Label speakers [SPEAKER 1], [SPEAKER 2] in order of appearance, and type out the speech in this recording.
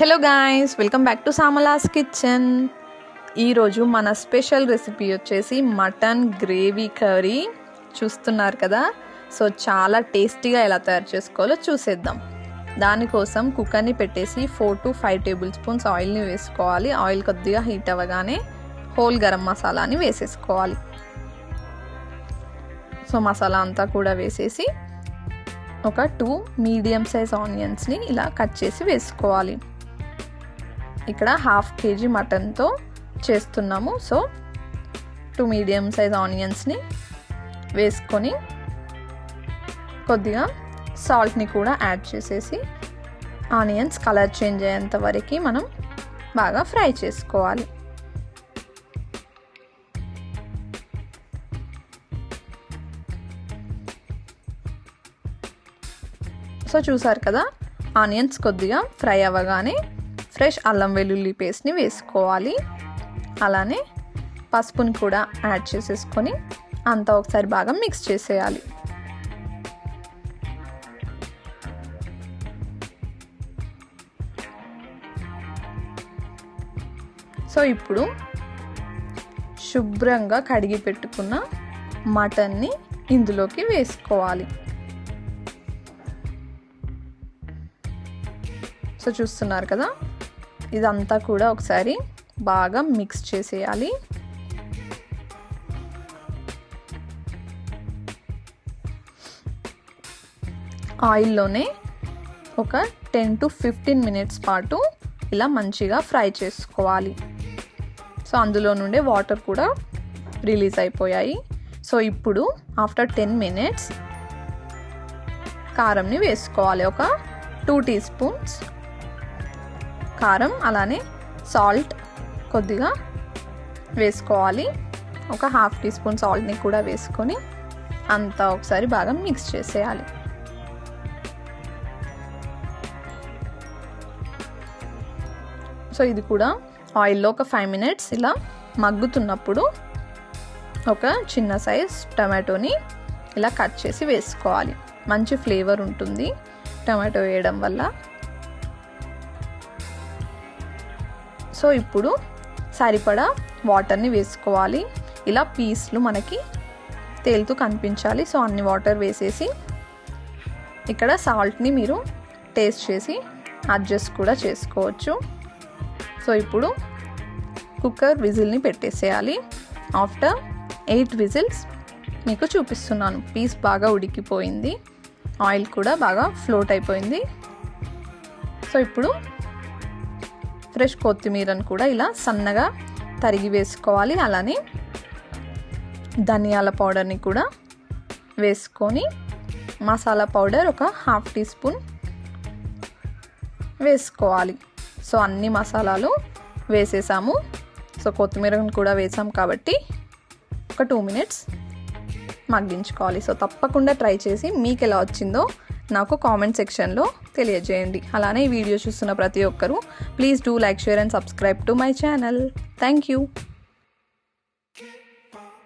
[SPEAKER 1] Hello guys welcome back to Samala's kitchen ఈరోజు మన special recipe వచ్చేసి మటన్ గ్రేవీ కర్రీ. చూస్తున్నారు కదా? సో చాలా టేస్టీగా ఎలా తయారు చేసుకోవాలో చూసేద్దాం. దానికోసం కుక్కర్ని పెట్టేసి four to five tablespoons ఆయిల్ని వేసుకోవాలి. ఆయిల్ కొద్దిగా హీట్ అవ్వగానే హోల్ గరం మసాలాని వేసేసుకోవాలి. సో మసాలా అంతా కూడా వేసేసి ఒక టూ మీడియం సైజ్ ఆనియన్స్ని ఇలా కట్ చేసి వేసుకోవాలి. ఇక్కడ హాఫ్ కేజీ మటన్తో చేస్తున్నాము. సో టూ మీడియం సైజ్ ఆనియన్స్ని వేసుకొని కొద్దిగా సాల్ట్ని కూడా యాడ్ చేసేసి ఆనియన్స్ కలర్ చేంజ్ అయ్యేంత వరకు మనం బాగా ఫ్రై చేసుకోవాలి. సో చూసారు కదా ఆనియన్స్ కొద్దిగా ఫ్రై అవ్వగానే ఫ్రెష్ అల్లం వెల్లుల్లి పేస్ట్ని వేసుకోవాలి. అలానే పసుపుని కూడా యాడ్ చేసేసుకొని అంతా ఒకసారి బాగా మిక్స్ చేసేయాలి. సో ఇప్పుడు శుభ్రంగా కడిగి పెట్టుకున్న మటన్ని ఇందులోకి వేసుకోవాలి. సో చూస్తున్నారు కదా? ఇదంతా కూడా ఒకసారి బాగా మిక్స్ చేసేయాలి. ఆయిల్లోనే ఒక టెన్ టు ఫిఫ్టీన్ మినిట్స్ పాటు ఇలా మంచిగా ఫ్రై చేసుకోవాలి. సో అందులో నుండే వాటర్ కూడా రిలీజ్ అయిపోయాయి. సో ఇప్పుడు ఆఫ్టర్ టెన్ మినిట్స్ కారంని వేసుకోవాలి. ఒక టూ టీ స్పూన్స్ కారం అలానే సాల్ట్ కొద్దిగా వేసుకోవాలి. ఒక హాఫ్ టీ స్పూన్ సాల్ట్ని కూడా వేసుకొని అంతా ఒకసారి బాగా మిక్స్ చేసేయాలి. సో ఇది కూడా ఆయిల్లో ఒక ఫైవ్ మినిట్స్ ఇలా మగ్గుతున్నప్పుడు ఒక చిన్న సైజ్ టమాటోని ఇలా కట్ చేసి వేసుకోవాలి. మంచి ఫ్లేవర్ ఉంటుంది. టమాటో వేయడం వల్ల సో ఇప్పుడు సరిపడా వాటర్ని వేసుకోవాలి. ఇలా పీస్లు మనకి తేలుతూ కనిపించాలి. సో అన్ని వాటర్ వేసేసి ఇక్కడ సాల్ట్ని మీరు టేస్ట్ చేసి అడ్జస్ట్ కూడా చేసుకోవచ్చు. సో ఇప్పుడు కుక్కర్ విజిల్ని పెట్టేసేయాలి. ఆఫ్టర్ ఎయిట్ విజిల్స్ మీకు చూపిస్తున్నాను. పీస్ బాగా ఉడికిపోయింది. ఆయిల్ కూడా బాగా ఫ్లోట్ అయిపోయింది. సో ఇప్పుడు ఫ్రెష్ కొత్తిమీరను కూడా ఇలా సన్నగా తరిగి వేసుకోవాలి. అలానే ధనియాల పౌడర్ని కూడా వేసుకొని మసాలా పౌడర్ ఒక హాఫ్ టీ స్పూన్ వేసుకోవాలి. సో అన్ని మసాలాలు వేసేసాము. సో కొత్తిమీరను కూడా వేసాం కాబట్టి ఒక టూ మినిట్స్ మగ్గించుకోవాలి. సో తప్పకుండా ట్రై చేసి మీకు ఎలా వచ్చిందో నాకు కామెంట్ సెక్షన్లో తెలియజేయండి. అలానే ఈ వీడియో చూస్తున్న ప్రతి ఒక్కరూ please do like share and subscribe to my channel thank you